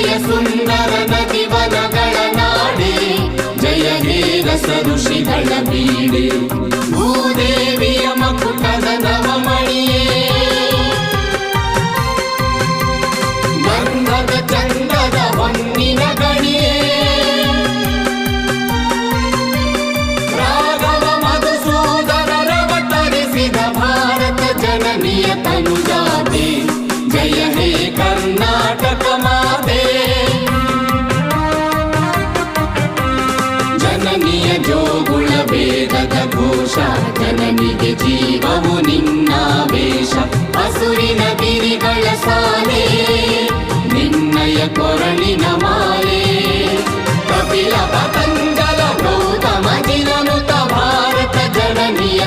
ಜಯ ಸುಂದರ ನದಿವನಗಳ ನಾಡೆ ಜಯ ಹೇ ರಸ ಋಷಿಗಳ ಬೀಡೆ ಜನನಿಯ ಜೋಗುಳ ವೇದದ ಘೋಷ. ಜನನಿಗೆ ಜೀವವು ವೇಷ. ಹಸುರಿನ ಗಿರಿಗಳ ಸಾಲೆ ನಿನ್ನಯ ಕೊರಳಿನ ಮಾ